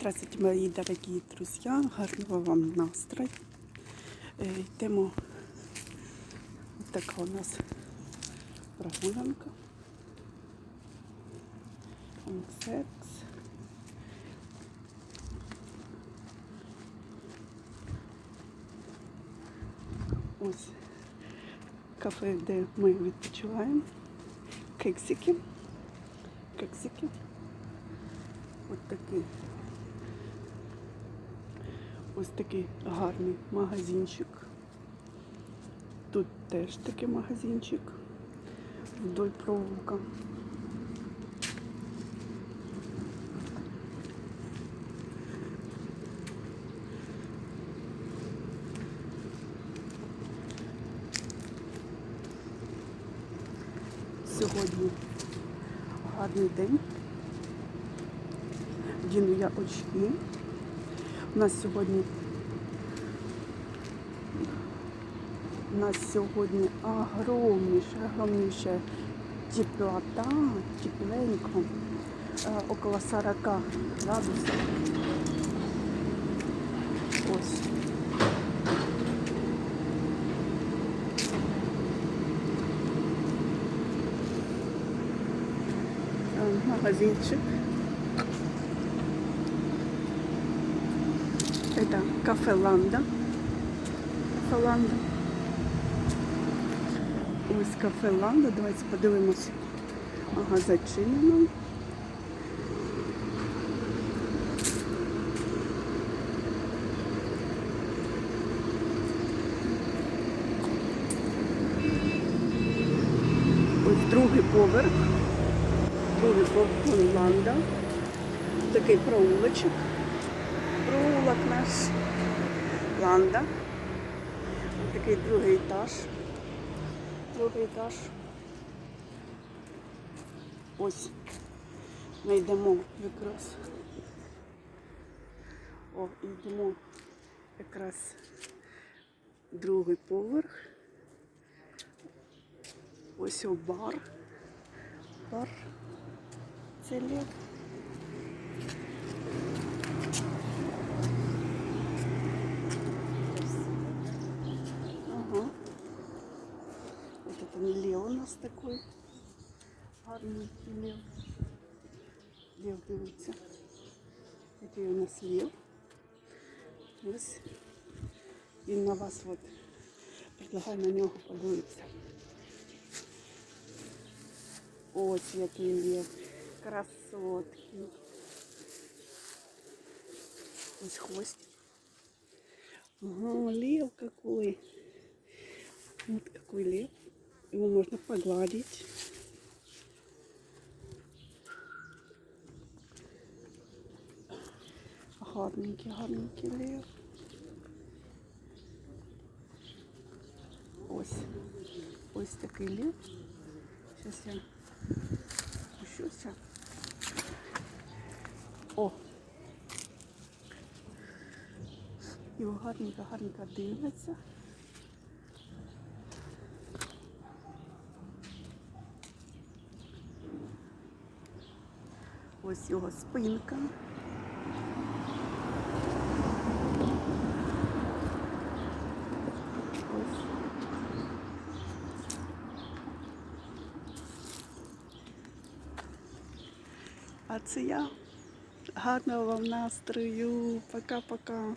Здравствуйте, мої дорогі друзі, гарного вам настрою. Йдемо. Ось така у нас прогулянка. Секс. Ось кафе, де ми відпочиваємо. Кексики. Кексики. Ось такий. Ось такий гарний магазинчик. Тут теж такий магазинчик вдоль провулка. Сьогодні гарний день. Вдіну я очки. У нас сьогодні у нас сьогодні огромніше, огромніше теплота, тепленько, е, около 40 градусів. Ось. Е, Магазинчик. Это кафе Ланда. Кафе Ланда. Ось кафе Ланда. Давайте подивимось. Ага, зачинено. Ось другий поверх. Другий поверх Ланда. Такий проулочок. Проулок наш. Ланда. Ось такий другий етаж. Другий етаж. Ось. Ми йдемо якраз. О, йдемо якраз другий поверх. Ось о бар. Бар. Це літ. Нас такой. Гарний лев. Лев дивиться. Який у нас лев. Ось. Він на вас от. Предлагаю на нього подивитися. Ось який лев. Красотки. Ось хвостик. Ага, лев какой. Вот какой лев. Его можно погладить. Гарненький, гарненький лев. Ось. Ось такий лев. Сейчас я спущуся. О! Його гарненько, гарненько дивляться. Ось його спинка. Ось. А це я. Гарного вам настрою. Пока-пока.